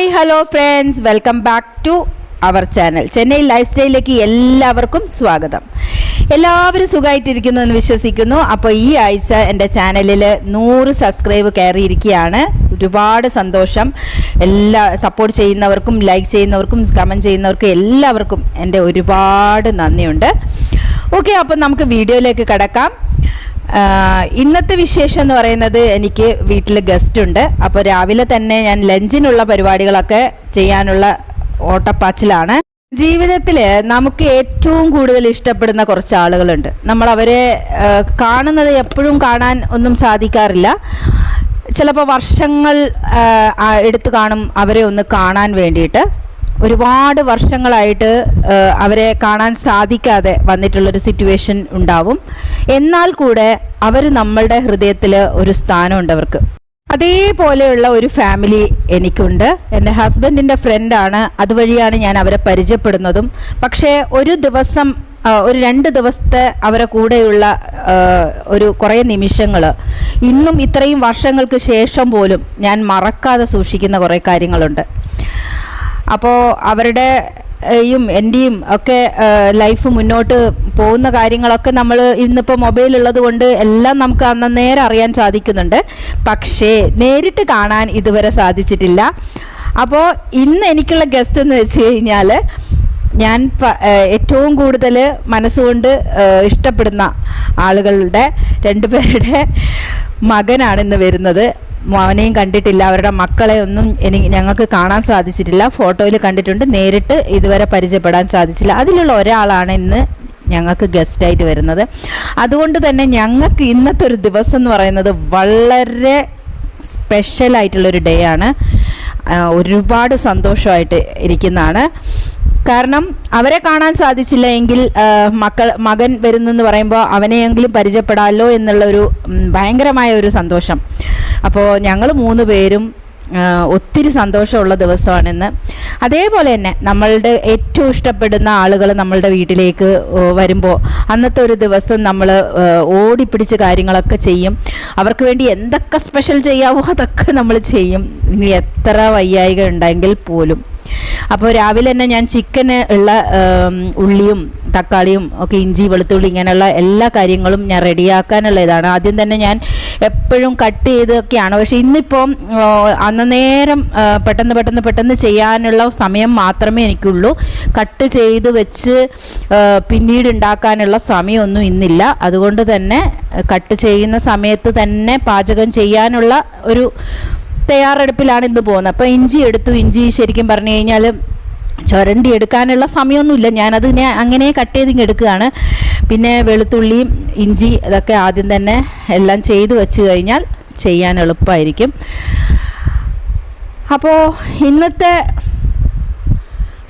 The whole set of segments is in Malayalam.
Hi hello friends welcome back to our channel Chennai life സ്റ്റൈലിലേക്ക് എല്ലാവർക്കും സ്വാഗതം. എല്ലാവരും സുഖമായിട്ടിരിക്കുന്നു എന്ന് വിശ്വസിക്കുന്നു. അപ്പോൾ ഈ ആഴ്ച എന്റെ ചാനലിൽ നൂറ് സബ്സ്ക്രൈബ് കയറിയിരിക്കുകയാണ്. ഒരുപാട് സന്തോഷം. എല്ലാ സപ്പോർട്ട് ചെയ്യുന്നവർക്കും ലൈക്ക് ചെയ്യുന്നവർക്കും കമന്റ് ചെയ്യുന്നവർക്കും എല്ലാവർക്കും എന്റെ ഒരുപാട് നന്ദിയുണ്ട്. ഓക്കെ അപ്പം നമുക്ക് വീഡിയോയിലേക്ക് കിടക്കാം. ഇന്നത്തെ വിശേഷം എന്ന് പറയുന്നത് എനിക്ക് വീട്ടിൽ ഗസ്റ്റ് ഉണ്ട്. അപ്പോൾ രാവിലെ തന്നെ ഞാൻ ലഞ്ചിനുള്ള പരിപാടികളൊക്കെ ചെയ്യാനുള്ള ഓട്ടപ്പാച്ചിലാണ്. ജീവിതത്തിൽ നമുക്ക് ഏറ്റവും കൂടുതൽ ഇഷ്ടപ്പെടുന്ന കുറച്ച് ആളുകളുണ്ട്. നമ്മൾ അവരെ കാണുന്നത് എപ്പോഴും കാണാൻ ഒന്നും സാധിക്കാറില്ല. ചിലപ്പോൾ വർഷങ്ങൾ എടുത്തു കാണും അവരെ ഒന്ന് കാണാൻ വേണ്ടിയിട്ട്. ഒരുപാട് വർഷങ്ങളായിട്ട് അവരെ കാണാൻ സാധിക്കാതെ വന്നിട്ടുള്ളൊരു സിറ്റുവേഷൻ ഉണ്ടാവും. എന്നാൽ കൂടെ അവർ നമ്മളുടെ ഹൃദയത്തിൽ ഒരു സ്ഥാനമുണ്ട് അവർക്ക്. അതേപോലെയുള്ള ഒരു ഫാമിലി എനിക്കുണ്ട്. എന്റെ ഹസ്ബൻഡിന്റെ ഫ്രണ്ടാണ് അതുവഴിയാണ് ഞാൻ അവരെ പരിചയപ്പെടുന്നതും. പക്ഷേ ഒരു ദിവസം ഒരു രണ്ട് ദിവസത്തെ അവരെ കൂടെയുള്ള ഒരു കുറേ നിമിഷങ്ങൾ ഇന്നും ഇത്രയും വർഷങ്ങൾക്ക് ശേഷം പോലും ഞാൻ മറക്കാതെ സൂക്ഷിക്കുന്ന കുറേ കാര്യങ്ങളുണ്ട്. അപ്പോൾ അവരുടെ യും എന്റെയും ഒക്കെ ലൈഫ് മുന്നോട്ട് പോകുന്ന കാര്യങ്ങളൊക്കെ നമ്മൾ ഇന്നിപ്പോൾ മൊബൈൽ ഉള്ളത് കൊണ്ട് എല്ലാം നമുക്ക് അന്നേരം അറിയാൻ സാധിക്കുന്നുണ്ട്. പക്ഷേ നേരിട്ട് കാണാൻ ഇതുവരെ സാധിച്ചിട്ടില്ല. അപ്പോൾ ഇന്ന് എനിക്കുള്ള ഗസ്റ്റ് എന്ന് വെച്ച് കഴിഞ്ഞാൽ ഞാൻ ഏറ്റവും കൂടുതൽ മനസ്സുകൊണ്ട് ഇഷ്ടപ്പെടുന്ന ആളുകളുടെ രണ്ടുപേരുടെ മകനാണ് ഇന്ന് വരുന്നത്. മോനെയും കണ്ടിട്ടില്ല അവരുടെ മക്കളെ ഒന്നും എനിക്ക് ഞങ്ങൾക്ക് കാണാൻ സാധിച്ചിട്ടില്ല. ഫോട്ടോയിൽ കണ്ടിട്ടുണ്ട് നേരിട്ട് ഇതുവരെ പരിചയപ്പെടാൻ സാധിച്ചില്ല. അതിലുള്ള ഒരാളാണ് ഇന്ന് ഞങ്ങൾക്ക് ഗസ്റ്റായിട്ട് വരുന്നത്. അതുകൊണ്ട് തന്നെ ഞങ്ങൾക്ക് ഇന്നത്തെ ഒരു ദിവസം എന്ന് പറയുന്നത് വളരെ സ്പെഷ്യൽ ആയിട്ടുള്ളൊരു ഡേ ആണ്. ഒരുപാട് സന്തോഷമായിട്ട് ഇരിക്കുന്നതാണ്. കാരണം അവരെ കാണാൻ സാധിച്ചില്ല എങ്കിൽ മക്കൾ മകൻ വരുന്നെന്ന് പറയുമ്പോൾ അവനെയെങ്കിലും പരിചയപ്പെടാമല്ലോ എന്നുള്ളൊരു ഭയങ്കരമായ ഒരു സന്തോഷം. അപ്പോൾ ഞങ്ങൾ മൂന്ന് പേരും ഒത്തിരി സന്തോഷമുള്ള ദിവസമാണിന്ന്. അതേപോലെ തന്നെ നമ്മളുടെ ഏറ്റവും ഇഷ്ടപ്പെടുന്ന ആളുകൾ നമ്മളുടെ വീട്ടിലേക്ക് വരുമ്പോൾ അന്നത്തെ ഒരു ദിവസം നമ്മൾ ഓടിപ്പിടിച്ച് കാര്യങ്ങളൊക്കെ ചെയ്യും. അവർക്ക് വേണ്ടി എന്തൊക്കെ സ്പെഷ്യൽ ചെയ്യാവോ അതൊക്കെ നമ്മൾ ചെയ്യും. ഇനി എത്ര വയ്യായിക ഉണ്ടെങ്കിൽ പോലും. അപ്പോൾ രാവിലെ തന്നെ ഞാൻ ചിക്കന് ഉള്ള ഉള്ളിയും തക്കാളിയും ഒക്കെ ഇഞ്ചി വെളുത്തുള്ളി ഇങ്ങനെയുള്ള എല്ലാ കാര്യങ്ങളും ഞാൻ റെഡിയാക്കാനുള്ള ഇതാണ് ആദ്യം തന്നെ ഞാൻ എപ്പോഴും കട്ട് ചെയ്തൊക്കെയാണ്. പക്ഷെ ഇന്നിപ്പം ആ, അന്നേരം പെട്ടെന്ന് പെട്ടെന്ന് പെട്ടെന്ന് ചെയ്യാനുള്ള സമയം മാത്രമേ എനിക്കുള്ളൂ. കട്ട് ചെയ്ത് വെച്ച് പിന്നീട് ഉണ്ടാക്കാനുള്ള സമയമൊന്നും ഇന്നില്ല. അതുകൊണ്ട് തന്നെ കട്ട് ചെയ്യുന്ന സമയത്ത് തന്നെ പാചകം ചെയ്യാനുള്ള ഒരു തയ്യാറെടുപ്പിലാണ് ഇന്ന് പോകുന്നത്. അപ്പോൾ ഇഞ്ചി എടുത്തു. ഇഞ്ചി ശരിക്കും പറഞ്ഞു കഴിഞ്ഞാൽ ചുരണ്ടി എടുക്കാനുള്ള സമയമൊന്നുമില്ല ഞാനത് ഞാൻ അങ്ങനെ കട്ട് ചെയ്ത് ഇങ്ങ് എടുക്കുകയാണ്. പിന്നെ വെളുത്തുള്ളിയും ഇഞ്ചി ഇതൊക്കെ ആദ്യം തന്നെ എല്ലാം ചെയ്ത് വെച്ച് കഴിഞ്ഞാൽ ചെയ്യാൻ എളുപ്പമായിരിക്കും. അപ്പോൾ ഇന്നത്തെ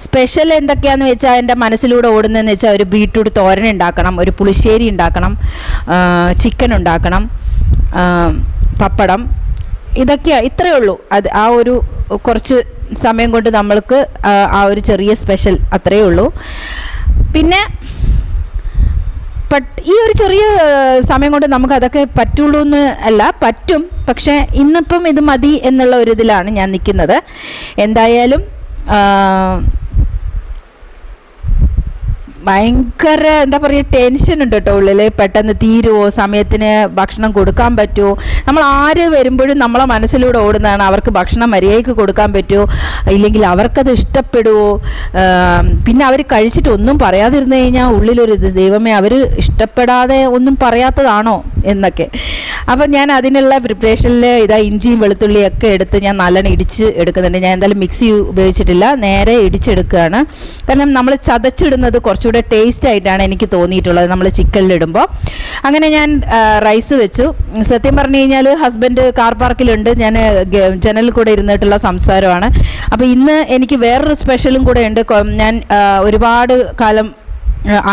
സ്പെഷ്യൽ എന്തൊക്കെയാണെന്ന് വെച്ചാൽ എന്റെ മനസ്സിലൂടെ ഓടുന്നതെന്ന് വെച്ചാൽ ഒരു ബീട്രൂട്ട് തോരൻ ഉണ്ടാക്കണം ഒരു പുളിശ്ശേരി ഉണ്ടാക്കണം ചിക്കൻ ഉണ്ടാക്കണം പപ്പടം. ഇതൊക്കെയാണ് ഇത്രയേ ഉള്ളൂ. അത് ആ ഒരു കുറച്ച് സമയം കൊണ്ട് നമ്മൾക്ക് ആ, ഒരു ചെറിയ സ്പെഷ്യൽ അത്രയേ ഉള്ളൂ. പിന്നെ പട്ട് ഈ ഒരു ചെറിയ സമയം കൊണ്ട് നമുക്ക് അതൊക്കെ പറ്റുള്ളൂ എന്ന് അല്ല പറ്റും. പക്ഷേ ഇന്നിപ്പം ഇത് മതി എന്നുള്ള ഒരു ഇതിലാണ് ഞാൻ നിൽക്കുന്നത്. എന്തായാലും ഭയങ്കര എന്താ പറയുക ടെൻഷൻ ഉണ്ട് കേട്ടോ ഉള്ളിൽ പെട്ടെന്ന് തീരുമോ സമയത്തിന് ഭക്ഷണം കൊടുക്കാൻ പറ്റുമോ നമ്മൾ ആര് വരുമ്പോഴും നമ്മളെ മനസ്സിലൂടെ ഓടുന്നതാണ്. അവർക്ക് ഭക്ഷണം മര്യാദയ്ക്ക് കൊടുക്കാൻ പറ്റുമോ ഇല്ലെങ്കിൽ അവർക്കത് ഇഷ്ടപ്പെടുമോ പിന്നെ അവർ കഴിച്ചിട്ട് ഒന്നും പറയാതിരുന്നു കഴിഞ്ഞാൽ ഉള്ളിലൊരു ദൈവമേ അവർ ഇഷ്ടപ്പെടാതെ ഒന്നും പറയാത്തതാണോ എന്നൊക്കെ. അപ്പം ഞാൻ അതിനുള്ള പ്രിപ്പറേഷനിൽ ഇതാ ഇഞ്ചിയും വെളുത്തുള്ളിയും ഒക്കെ എടുത്ത് ഞാൻ നല്ലോണം ഇടിച്ച് എടുക്കുന്നുണ്ട്. ഞാൻ എന്തായാലും മിക്സി ഉപയോഗിച്ചിട്ടില്ല. നേരെ ഇടിച്ചെടുക്കുകയാണ്. കാരണം നമ്മൾ ചതച്ചിടുന്നത് കുറച്ചുകൂടെ ടേസ്റ്റ് ആയിട്ടാണ് എനിക്ക് തോന്നിയിട്ടുള്ളത്. നമ്മൾ ചിക്കനിലിടുമ്പോൾ അങ്ങനെ ഞാൻ റൈസ് വെച്ചു. സത്യം പറഞ്ഞു കഴിഞ്ഞാൽ ഹസ്ബൻഡ് കാർ പാർക്കിലുണ്ട് ഞാൻ ജനലിൽ കൂടെ ഇരുന്നിട്ടുള്ള സംസാരമാണ്. അപ്പോൾ ഇന്ന് എനിക്ക് വേറൊരു സ്പെഷ്യലും കൂടെ ഉണ്ട്. ഞാൻ ഒരുപാട് കാലം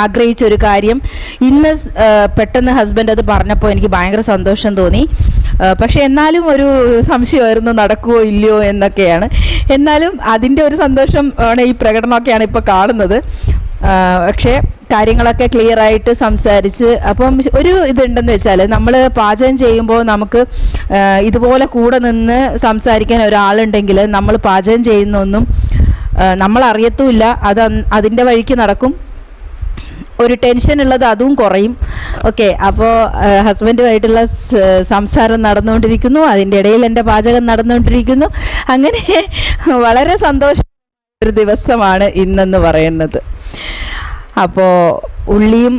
ആഗ്രഹിച്ച ഒരു കാര്യം. ഇന്ന് പെട്ടെന്ന് ഹസ്ബൻഡ് അത് പറഞ്ഞപ്പോൾ എനിക്ക് ഭയങ്കര സന്തോഷം തോന്നി. പക്ഷേ എന്നാലും ഒരു സംശയമായിരുന്നു നടക്കുമോ ഇല്ലയോ എന്നൊക്കെയാണ്. എന്നാലും അതിന്റെ ഒരു സന്തോഷം ആണ് ഈ പ്രകടനമൊക്കെയാണ് ഇപ്പോൾ കാണുന്നത്. പക്ഷേ കാര്യങ്ങളൊക്കെ ക്ലിയർ ആയിട്ട് സംസാരിച്ച് അപ്പം ഒരു ഇതുണ്ടെന്ന് വെച്ചാൽ നമ്മൾ പാചകം ചെയ്യുമ്പോൾ നമുക്ക് ഇതുപോലെ കൂടെ നിന്ന് സംസാരിക്കാൻ ഒരാളുണ്ടെങ്കിൽ നമ്മൾ പാചകം ചെയ്യുന്നൊന്നും നമ്മൾ അറിയത്തുമില്ല അത് അതിന്റെ വഴിക്ക് നടക്കും. ഒരു ടെൻഷൻ ഉള്ളത് അതും കുറയും. ഓക്കെ അപ്പോൾ ഹസ്ബൻഡുമായിട്ടുള്ള സംസാരം നടന്നുകൊണ്ടിരിക്കുന്നു. അതിന്റെ ഇടയിൽ എന്റെ പാചകം നടന്നുകൊണ്ടിരിക്കുന്നു. അങ്ങനെ വളരെ സന്തോഷം ഒരു ദിവസമാണ് ഇന്നെന്ന് പറയുന്നത്. അപ്പോൾ ഉള്ളിയും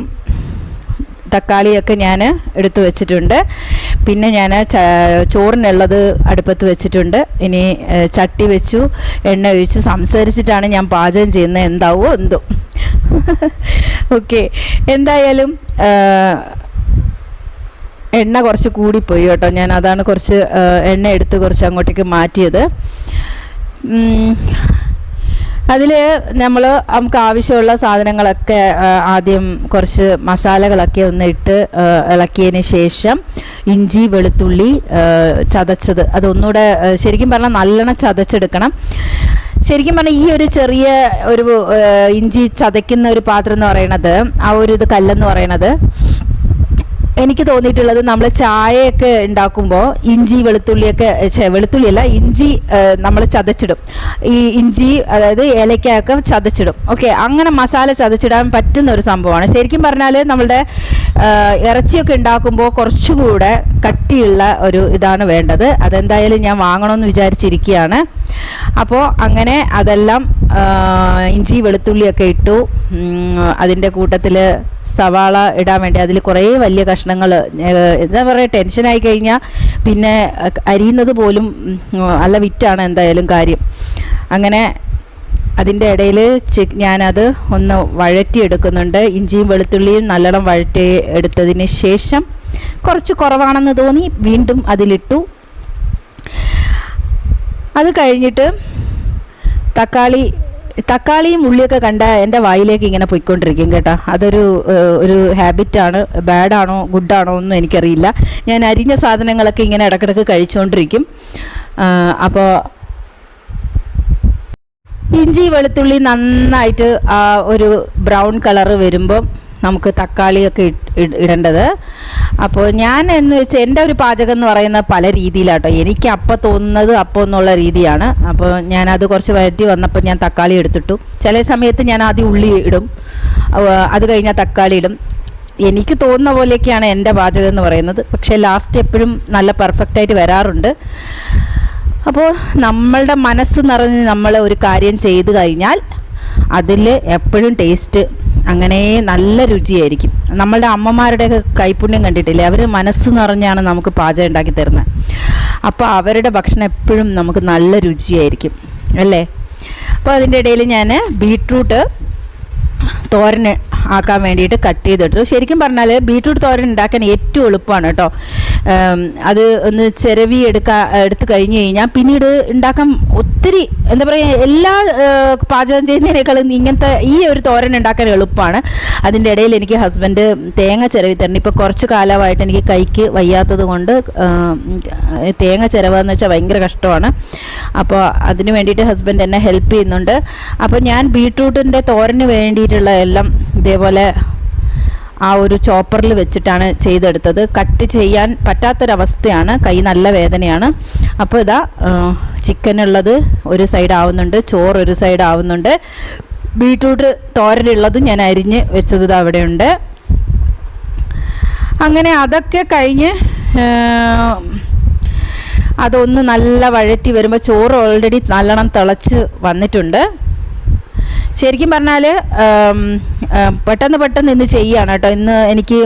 തക്കാളിയൊക്കെ ഞാൻ എടുത്തു വെച്ചിട്ടുണ്ട്. പിന്നെ ഞാൻ ചോറിനുള്ളത് അടുപ്പത്ത് വെച്ചിട്ടുണ്ട്. ഇനി ചട്ടി വെച്ചു എണ്ണ ഒഴിച്ചു. സംസാരിച്ചിട്ടാണ് ഞാൻ പാചകം ചെയ്യുന്നത്. എന്താവോ എന്തോ. ഓക്കെ. എന്തായാലും എണ്ണ കുറച്ച് കൂടിപ്പോയി കേട്ടോ. ഞാൻ അതാണ് കുറച്ച് എണ്ണ എടുത്ത് കുറച്ച് അങ്ങോട്ടേക്ക് മാറ്റിയത്. അതിൽ നമ്മൾ നമുക്ക് ആവശ്യമുള്ള സാധനങ്ങളൊക്കെ ആദ്യം കുറച്ച് മസാലകളൊക്കെ ഒന്ന് ഇട്ട് ഇളക്കിയതിന് ശേഷം ഇഞ്ചി വെളുത്തുള്ളി ചതച്ചത്. അതൊന്നുകൂടെ ശരിക്കും പറഞ്ഞാൽ നല്ലോണം ചതച്ചെടുക്കണം. ശരിക്കും പറഞ്ഞാൽ ഈ ഒരു ചെറിയ ഒരു ഇഞ്ചി ചതയ്ക്കുന്ന ഒരു പാത്രം എന്ന് പറയണത് ആ ഒരു ഇത് കല്ലെന്ന് പറയണത് എനിക്ക് തോന്നിയിട്ടുള്ളത് നമ്മൾ ചായയൊക്കെ ഉണ്ടാക്കുമ്പോൾ ഇഞ്ചി വെളുത്തുള്ളിയൊക്കെ വെളുത്തുള്ളിയല്ല ഇഞ്ചി നമ്മൾ ചതച്ചിടും. ഈ ഇഞ്ചി അതായത് ഏലക്കയൊക്കെ ചതച്ചിടും. ഓക്കെ അങ്ങനെ മസാല ചതച്ചിടാൻ പറ്റുന്ന ഒരു സംഭവമാണ്. ശരിക്കും പറഞ്ഞാൽ നമ്മളുടെ ഇറച്ചിയൊക്കെ ഉണ്ടാക്കുമ്പോൾ കുറച്ചുകൂടെ കട്ടിയുള്ള ഒരു ഇതാണ് വേണ്ടത്. അതെന്തായാലും ഞാൻ വാങ്ങണമെന്ന് വിചാരിച്ചിരിക്കുകയാണ് അപ്പോൾ അങ്ങനെ അതെല്ലാം ഇഞ്ചി വെളുത്തുള്ളിയൊക്കെ ഇട്ടു. അതിന്റെ കൂട്ടത്തിൽ സവാള ഇടാൻ വേണ്ടി അതിൽ കുറേ വലിയ കഷ്ണങ്ങൾ എന്താ പറയുക ടെൻഷനായി കഴിഞ്ഞാൽ പിന്നെ അരിയുന്നത് പോലും നല്ല വിറ്റാണ് എന്തായാലും കാര്യം. അങ്ങനെ അതിന്റെ ഇടയിൽ ഞാനത് ഒന്ന് വഴറ്റി എടുക്കുന്നുണ്ട് ഇഞ്ചിയും വെളുത്തുള്ളിയും നല്ലോണം വഴറ്റി എടുത്തതിന് ശേഷം കുറച്ച് കുറവാണെന്ന് തോന്നി വീണ്ടും അതിലിട്ടു. അത് കഴിഞ്ഞിട്ട് തക്കാളി തക്കാളിയും ഉള്ളിയൊക്കെ കണ്ട എന്റെ വായിലേക്ക് ഇങ്ങനെ പോയിക്കൊണ്ടിരിക്കും കേട്ടോ. അതൊരു ഒരു ഹാബിറ്റാണ് ബാഡാണോ ഗുഡാണോ ഒന്നും എനിക്കറിയില്ല. ഞാൻ അരിഞ്ഞ സാധനങ്ങളൊക്കെ ഇങ്ങനെ ഇടക്കിടക്ക് കഴിച്ചുകൊണ്ടിരിക്കും അപ്പോൾ ഇഞ്ചി വെളുത്തുള്ളി നന്നായിട്ട് ഒരു ബ്രൗൺ കളറ് വരുമ്പം നമുക്ക് തക്കാളിയൊക്കെ ഇടേണ്ടത്. അപ്പോൾ ഞാൻ എന്ന് വെച്ചാൽ എന്റെ ഒരു പാചകം എന്ന് പറയുന്നത് പല രീതിയിലാട്ടോ. എനിക്ക് അപ്പോൾ തോന്നുന്നത് അപ്പോൾ എന്നുള്ള രീതിയാണ്. അപ്പോൾ ഞാനത് കുറച്ച് വഴറ്റി വന്നപ്പോൾ ഞാൻ തക്കാളി എടുത്തിട്ടു. ചില സമയത്ത് ഞാൻ ആദ്യം ഉള്ളി ഇടും. അത് കഴിഞ്ഞാൽ തക്കാളി ഇടും. എനിക്ക് തോന്നുന്ന പോലെയൊക്കെയാണ് എന്റെ പാചകം എന്ന് പറയുന്നത്. പക്ഷേ ലാസ്റ്റ് എപ്പോഴും നല്ല പെർഫെക്റ്റായിട്ട് വരാറുണ്ട്. അപ്പോൾ നമ്മളുടെ മനസ്സ് നിറഞ്ഞ് നമ്മൾ ഒരു കാര്യം ചെയ്തു കഴിഞ്ഞാൽ അതിൽ എപ്പോഴും ടേസ്റ്റ് അങ്ങനെ നല്ല രുചിയായിരിക്കും. നമ്മളുടെ അമ്മമാരുടെയൊക്കെ കൈപ്പുണ്യം കണ്ടിട്ടില്ലേ? അവർ മനസ്സ് നിറഞ്ഞാണ് നമുക്ക് പാചകം ഉണ്ടാക്കി തരുന്നത് അപ്പോൾ അവരുടെ ഭക്ഷണം എപ്പോഴും നമുക്ക് നല്ല രുചിയായിരിക്കും. അല്ലേ? അപ്പോൾ അതിന്റെ ഇടയിൽ ഞാൻ ബീട്രൂട്ട് തോരൻ ആക്കാൻ വേണ്ടിയിട്ട് കട്ട് ചെയ്തിട്ടു ശരിക്കും പറഞ്ഞാൽ ബീട്രൂട്ട് തോരൻ ഉണ്ടാക്കാൻ ഏറ്റവും എളുപ്പമാണ് കേട്ടോ. അത് ഒന്ന് ചിരവി എടുക്കാൻ എടുത്തു കഴിഞ്ഞ് കഴിഞ്ഞാൽ പിന്നീട് ഉണ്ടാക്കാൻ ഒത്തിരി എന്താ പറയുക എല്ലാ പാചകം ചെയ്യുന്നതിനേക്കാളും ഇങ്ങനത്തെ ഈ ഒരു തോരൻ ഉണ്ടാക്കാൻ എളുപ്പമാണ് അതിന്റെ ഇടയിൽ എനിക്ക് ഹസ്ബൻഡ് തേങ്ങ ചിരവി തരണം. ഇപ്പോൾ കുറച്ച് കാലമായിട്ട് എനിക്ക് കൈക്ക് വയ്യാത്തത് കൊണ്ട് തേങ്ങ ചിരവെന്ന് വെച്ചാൽ ഭയങ്കര കഷ്ടമാണ്. അപ്പോൾ അതിന് വേണ്ടിയിട്ട് ഹസ്ബൻഡ് എന്നെ ഹെൽപ്പ് ചെയ്യുന്നുണ്ട്. അപ്പോൾ ഞാൻ ബീട്രൂട്ടിന്റെ തോരന് വേണ്ടിയിട്ടുള്ള എല്ലാം ഇതേപോലെ ആ ഒരു ചോപ്പറിൽ വെച്ചിട്ടാണ് ചെയ്തെടുത്തത്. കട്ട് ചെയ്യാൻ പറ്റാത്തൊരവസ്ഥയാണ്. കൈ നല്ല വേദനയാണ്. അപ്പോൾ ഇതാ ചിക്കനുള്ളത് ഒരു സൈഡ് ആവുന്നുണ്ട് ചോറ് ഒരു സൈഡ് ആവുന്നുണ്ട്. ബീട്രൂട്ട് തോരനുള്ളത് ഞാൻ അരിഞ്ഞ് വെച്ചത് ഇതാ അവിടെയുണ്ട് അങ്ങനെ അതൊക്കെ കഴിഞ്ഞ് അതൊന്ന് നല്ല വഴറ്റി വരുമ്പോൾ ചോറ് ഓൾറെഡി നല്ലോണം തിളച്ച് വന്നിട്ടുണ്ട്. ശരിക്കും പറഞ്ഞാൽ പെട്ടെന്ന് പെട്ടെന്ന് ഇന്ന് ചെയ്യുകയാണ് കേട്ടോ. ഇന്ന് എനിക്ക്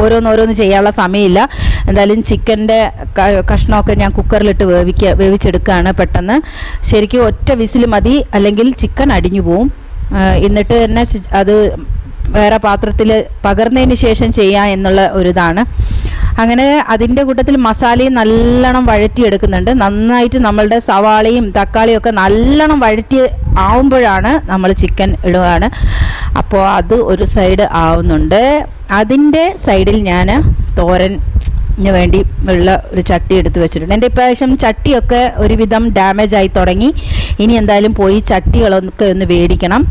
ഓരോന്ന് ഓരോന്നോരോന്ന് ചെയ്യാനുള്ള സമയമില്ല. എന്തായാലും ചിക്കന്റെ കഷ്ണമൊക്കെ ഞാൻ കുക്കറിലിട്ട് വേവിക്ക വേവിച്ചെടുക്കുകയാണ് പെട്ടെന്ന്. ശരിക്കും ഒറ്റ വിസിൽ മതി. അല്ലെങ്കിൽ ചിക്കൻ അടിഞ്ഞു പോവും. എന്നിട്ട് തന്നെ അത് വേറെ പാത്രത്തിൽ പകർന്നതിന് ശേഷം ചെയ്യാം എന്നുള്ള ഒരിതാണ്. അങ്ങനെ അതിന്റെ കൂട്ടത്തിൽ മസാലയും നല്ലോണം വഴറ്റിയെടുക്കുന്നുണ്ട്. നന്നായിട്ട് നമ്മളുടെ സവാളയും തക്കാളിയും ഒക്കെ നല്ലോണം വഴറ്റി ആവുമ്പോഴാണ് നമ്മൾ ചിക്കൻ ഇടുകയാണ് അപ്പോൾ അത് ഒരു സൈഡ് ആവുന്നുണ്ട്. അതിന്റെ സൈഡിൽ ഞാൻ തോരൻ ന് വേണ്ടി ഉള്ള ഒരു ചട്ടി എടുത്ത് വെച്ചിട്ടുണ്ട്. എന്റെ ഇപ്രാവശ്യം ചട്ടിയൊക്കെ ഒരുവിധം ഡാമേജ് ആയി തുടങ്ങി. ഇനി എന്തായാലും പോയി ചട്ടികളൊക്കെ ഒന്ന് മേടിക്കണം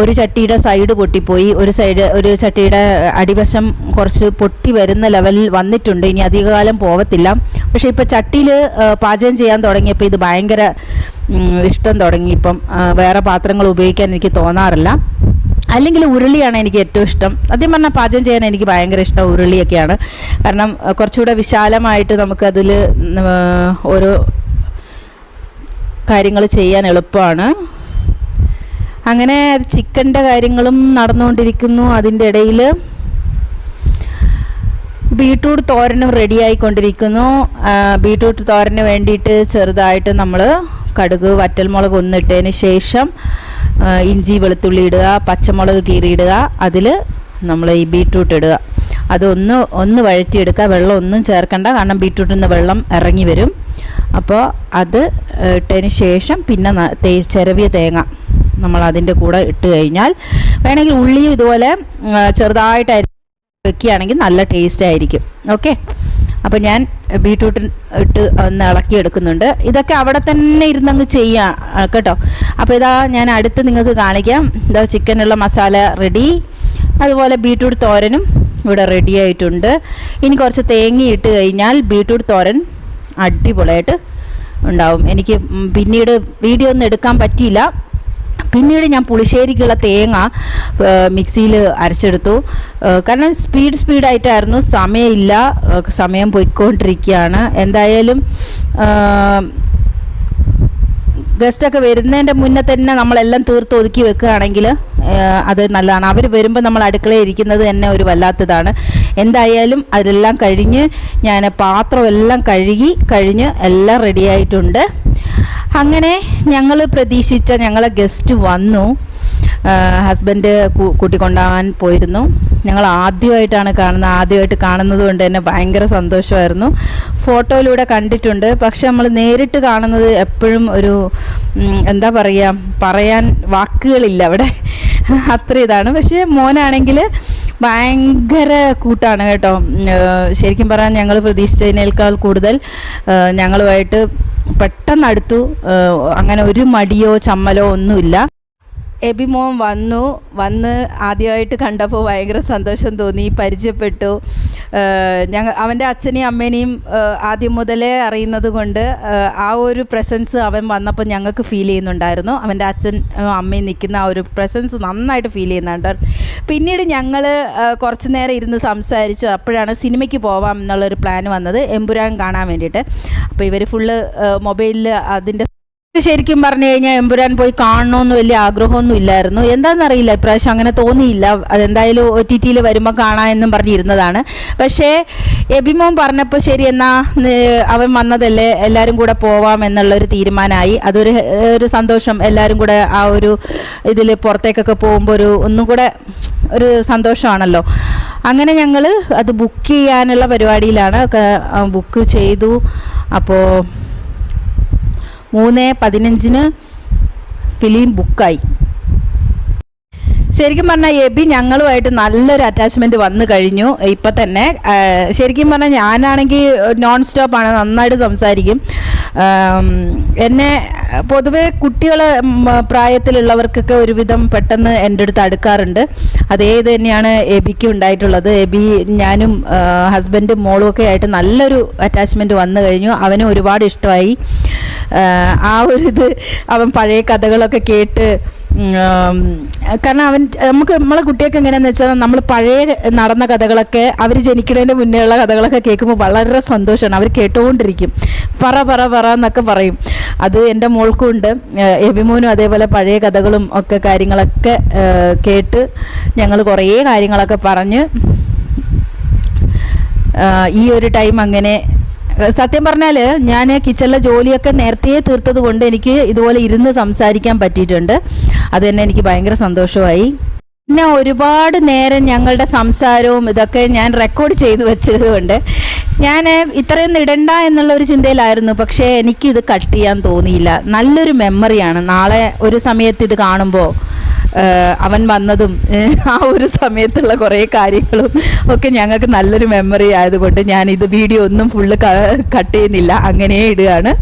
ഒരു ചട്ടിയുടെ സൈഡ് പൊട്ടിപ്പോയി ഒരു സൈഡ് ഒരു ചട്ടിയുടെ അടിവശം കുറച്ച് പൊട്ടി വരുന്ന ലെവലിൽ വന്നിട്ടുണ്ട്. ഇനി അധികകാലം പോവത്തില്ല. പക്ഷെ ഇപ്പോൾ ചട്ടിയിൽ പാചകം ചെയ്യാൻ തുടങ്ങിയപ്പോൾ ഇത് ഭയങ്കര ഇഷ്ടം തുടങ്ങി. ഇപ്പം വേറെ പാത്രങ്ങൾ ഉപയോഗിക്കാൻ എനിക്ക് തോന്നാറില്ല. അല്ലെങ്കിൽ ഉരുളിയാണ് എനിക്ക് ഏറ്റവും ഇഷ്ടം. ആദ്യം പറഞ്ഞാൽ പാചകം ചെയ്യാൻ എനിക്ക് ഭയങ്കര ഇഷ്ടം ഉരുളിയൊക്കെയാണ്. കാരണം കുറച്ചുകൂടെ വിശാലമായിട്ട് നമുക്കതിൽ ഓരോ കാര്യങ്ങൾ ചെയ്യാൻ എളുപ്പമാണ്. അങ്ങനെ ചിക്കന്റെ കാര്യങ്ങളും നടന്നുകൊണ്ടിരിക്കുന്നു അതിന്റെ ഇടയിൽ. ബീട്രൂട്ട് തോരനും റെഡി ആയിക്കൊണ്ടിരിക്കുന്നു. ആ, ബീട്രൂട്ട് തോരന് വേണ്ടിയിട്ട് ചെറുതായിട്ട് നമ്മൾ കടുക് വറ്റൽമുളക് ഒന്നിട്ടതിന് ശേഷം ഇഞ്ചി വെളുത്തുള്ളി ഇടുക പച്ചമുളക് കീറിയിടുക. അതിൽ നമ്മൾ ഈ ബീട്രൂട്ട് ഇടുക. അതൊന്ന് ഒന്ന് വഴറ്റിയെടുക്കുക. വെള്ളം ഒന്നും ചേർക്കണ്ട. കാരണം ബീട്രൂട്ടിൽ നിന്ന് വെള്ളം ഇറങ്ങി വരും. അപ്പോൾ അത് ഇട്ടതിന് ശേഷം പിന്നെ ചിരവിയ തേങ്ങ. നമ്മൾ അതിന്റെ കൂടെ ഇട്ട് കഴിഞ്ഞാൽ വേണമെങ്കിൽ ഉള്ളിയും ഇതുപോലെ ചെറുതായിട്ട് വെക്കുകയാണെങ്കിൽ നല്ല ടേസ്റ്റ് ആയിരിക്കും. ഓക്കെ അപ്പോൾ ഞാൻ ബീട്രൂട്ട് ഇട്ട് ഒന്ന് ഇളക്കി എടുക്കുന്നുണ്ട്. ഇതൊക്കെ അവിടെ തന്നെ ഇരുന്നങ്ങ് ചെയ്യാം കേട്ടോ? അപ്പോൾ ഇതാ ഞാൻ അടുത്ത് നിങ്ങൾക്ക് കാണിക്കാം. ഇതാ ചിക്കനുള്ള മസാല റെഡി അതുപോലെ ബീട്രൂട്ട് തോരനും ഇവിടെ റെഡി ആയിട്ടുണ്ട്. ഇനി കുറച്ച് തേങ്ങ ഇട്ട് കഴിഞ്ഞാൽ ബീട്രൂട്ട് തോരൻ അടിപൊളിയായിട്ട് ഉണ്ടാവും. എനിക്ക് പിന്നീട് വീഡിയോ ഒന്നും എടുക്കാൻ പറ്റിയില്ല. പിന്നീട് ഞാൻ പുളിശ്ശേരിക്കുള്ള തേങ്ങ മിക്സിയിൽ അരച്ചെടുത്തു. കാരണം സ്പീഡ് സ്പീഡായിട്ടായിരുന്നു സമയമില്ല. സമയം പോയിക്കൊണ്ടിരിക്കുകയാണ്. എന്തായാലും ഗസ്റ്റൊക്കെ വരുന്നതിന്റെ മുന്നേ തന്നെ നമ്മളെല്ലാം തീർത്ത് ഒതുക്കി വെക്കുകയാണെങ്കിൽ അത് നല്ലതാണ്. അവർ വരുമ്പോൾ നമ്മൾ അടുക്കളയിൽ ഇരിക്കുന്നത് തന്നെ ഒരു വല്ലാത്തതാണ്. എന്തായാലും അതെല്ലാം കഴിഞ്ഞ് ഞാൻ പാത്രമെല്ലാം കഴുകി കഴിഞ്ഞ് എല്ലാം റെഡി ആയിട്ടുണ്ട്. അങ്ങനെ ഞങ്ങൾ പ്രതീക്ഷിച്ച ഞങ്ങളെ ഗസ്റ്റ് വന്നു. ഹസ്ബൻഡ് കൂട്ടിക്കൊണ്ടാവാൻ പോയിരുന്നു. ഞങ്ങൾ ആദ്യമായിട്ടാണ് കാണുന്നത് ആദ്യമായിട്ട് കാണുന്നത് കൊണ്ട് തന്നെ ഭയങ്കര സന്തോഷമായിരുന്നു. ഫോട്ടോയിലൂടെ കണ്ടിട്ടുണ്ട്. പക്ഷെ നമ്മൾ നേരിട്ട് കാണുന്നത് എപ്പോഴും ഒരു എന്താ പറയുക പറയാൻ വാക്കുകളില്ല അവിടെ. അത്ര ഇതാണ്. പക്ഷേ മോനാണെങ്കിൽ ഭയങ്കര കൂട്ടാണ് കേട്ടോ. ശരിക്കും പറഞ്ഞാൽ ഞങ്ങൾ പ്രതീക്ഷിച്ചതിനേക്കാൾ കൂടുതൽ ഞങ്ങളുമായിട്ട് പെട്ടെന്ന് അടുത്തു അങ്ങനെ ഒരു മടിയോ ചമ്മലോ ഒന്നുമില്ല. എബിമോൻ വന്നു വന്ന് ആദ്യമായിട്ട് കണ്ടപ്പോൾ ഭയങ്കര സന്തോഷം തോന്നി പരിചയപ്പെട്ടു. ഞങ്ങൾ അവന്റെ അച്ഛനെയും അമ്മേനെയും ആദ്യം മുതലേ അറിയുന്നത് കൊണ്ട് ആ ഒരു പ്രസൻസ് അവൻ വന്നപ്പോൾ ഞങ്ങൾക്ക് ഫീൽ ചെയ്യുന്നുണ്ടായിരുന്നു. അവന്റെ അച്ഛൻ അമ്മയും നിൽക്കുന്ന ആ ഒരു പ്രസൻസ് നന്നായിട്ട് ഫീൽ ചെയ്യുന്നുണ്ട് പിന്നീട് ഞങ്ങൾ കുറച്ച് നേരം ഇരുന്ന് സംസാരിച്ചു. അപ്പോഴാണ് സിനിമയ്ക്ക് പോവാം എന്നുള്ളൊരു പ്ലാൻ വന്നത്. എമ്പുരാൻ കാണാൻ വേണ്ടിയിട്ട്. അപ്പോൾ ഇവർ ഫുള്ള് മൊബൈലിൽ അതിന്റെ ശരിക്കും പറഞ്ഞു കഴിഞ്ഞാൽ എമ്പുരാൻ പോയി കാണണമെന്ന് വലിയ ആഗ്രഹമൊന്നും ഇല്ലായിരുന്നു. എന്താണെന്നറിയില്ല ഇപ്രാവശ്യം അങ്ങനെ തോന്നിയില്ല. അതെന്തായാലും ഒ ടി ടിയിൽ വരുമ്പോൾ കാണാമെന്നും പറഞ്ഞിരുന്നതാണ്. പക്ഷേ എബിമോൻ പറഞ്ഞപ്പോൾ ശരി എന്നാ അവൻ വന്നതല്ലേ എല്ലാവരും കൂടെ പോവാം എന്നുള്ളൊരു തീരുമാനമായി. അതൊരു ഒരു സന്തോഷം. എല്ലാവരും കൂടെ ആ ഒരു ഇതിൽ പുറത്തേക്കൊക്കെ പോകുമ്പോൾ ഒരു ഒന്നും കൂടെ ഒരു സന്തോഷമാണല്ലോ. അങ്ങനെ ഞങ്ങൾ അത് ബുക്ക് ചെയ്യാനുള്ള പരിപാടിയിലാണ്. ബുക്ക് ചെയ്തു. അപ്പോൾ മൂന്ന് പതിനഞ്ചിന് ഫിലിം ബുക്കായി. ശരിക്കും പറഞ്ഞാൽ എബി ഞങ്ങളുമായിട്ട് നല്ലൊരു അറ്റാച്ച്മെന്റ് വന്നു കഴിഞ്ഞു ഇപ്പം തന്നെ. ശരിക്കും പറഞ്ഞാൽ ഞാനാണെങ്കിൽ നോൺ സ്റ്റോപ്പാണ് നന്നായിട്ട് സംസാരിക്കും. എന്നെ പൊതുവെ കുട്ടികൾ പ്രായത്തിലുള്ളവർക്കൊക്കെ ഒരുവിധം പെട്ടെന്ന് എന്റെ അടുത്ത് അടുക്കാറുണ്ട്. അതേ ഇത് തന്നെയാണ് എബിക്ക് ഉണ്ടായിട്ടുള്ളത്. എബി ഞാനും ഹസ്ബൻഡും മോളും ഒക്കെ ആയിട്ട് നല്ലൊരു അറ്റാച്ച്മെന്റ് വന്നു കഴിഞ്ഞു. അവനും ഒരുപാട് ഇഷ്ടമായി. ആ, ഒരു ഇത് അവൻ പഴയ കഥകളൊക്കെ കേട്ട് കാരണം അവൻ നമുക്ക് നമ്മളെ കുട്ടിയൊക്കെ എങ്ങനെയാന്ന് വെച്ചാൽ നമ്മൾ പഴയ നടന്ന കഥകളൊക്കെ അവർ ജനിക്കുന്നതിന് മുന്നേ ഉള്ള കഥകളൊക്കെ കേൾക്കുമ്പോൾ വളരെ സന്തോഷമാണ്. അവർ കേട്ടുകൊണ്ടിരിക്കും. പറ പറ പറ എന്നൊക്കെ പറയും. അത് എന്റെ മോൾക്കും ഉണ്ട്. എബിമോനും അതേപോലെ പഴയ കഥകളും ഒക്കെ കാര്യങ്ങളൊക്കെ കേട്ട് ഞങ്ങൾ കുറേ കാര്യങ്ങളൊക്കെ പറഞ്ഞ് ഈ ഒരു ടൈം അങ്ങനെ സത്യം പറഞ്ഞാൽ ഞാൻ കിച്ചണിലെ ജോലിയൊക്കെ നേരത്തെ തീർത്തത് കൊണ്ട് എനിക്ക് ഇതുപോലെ ഇരുന്ന് സംസാരിക്കാൻ പറ്റിയിട്ടുണ്ട്. അത് തന്നെ എനിക്ക് ഭയങ്കര സന്തോഷമായി. പിന്നെ ഒരുപാട് നേരം ഞങ്ങളുടെ സംസാരവും ഇതൊക്കെ ഞാൻ റെക്കോർഡ് ചെയ്തു വെച്ചത് കൊണ്ട് ഞാൻ ഇത്രയും ഇടണ്ട എന്നുള്ള ഒരു ചിന്തയിലായിരുന്നു. പക്ഷേ എനിക്കിത് കട്ട് ചെയ്യാൻ തോന്നിയില്ല. നല്ലൊരു മെമ്മറിയാണ് നാളെ ഒരു സമയത്ത് ഇത് കാണുമ്പോൾ അവൻ വന്നതും ആ ഒരു സമയത്തുള്ള കുറേ കാര്യങ്ങളും ഒക്കെ ഞങ്ങൾക്ക് നല്ലൊരു മെമ്മറി ആയതുകൊണ്ട് ഞാൻ ഇത് വീഡിയോ ഒന്നും ഫുള്ള് കട്ട് ചെയ്യുന്നില്ല. അങ്ങനെ ഇടുകയാണ്.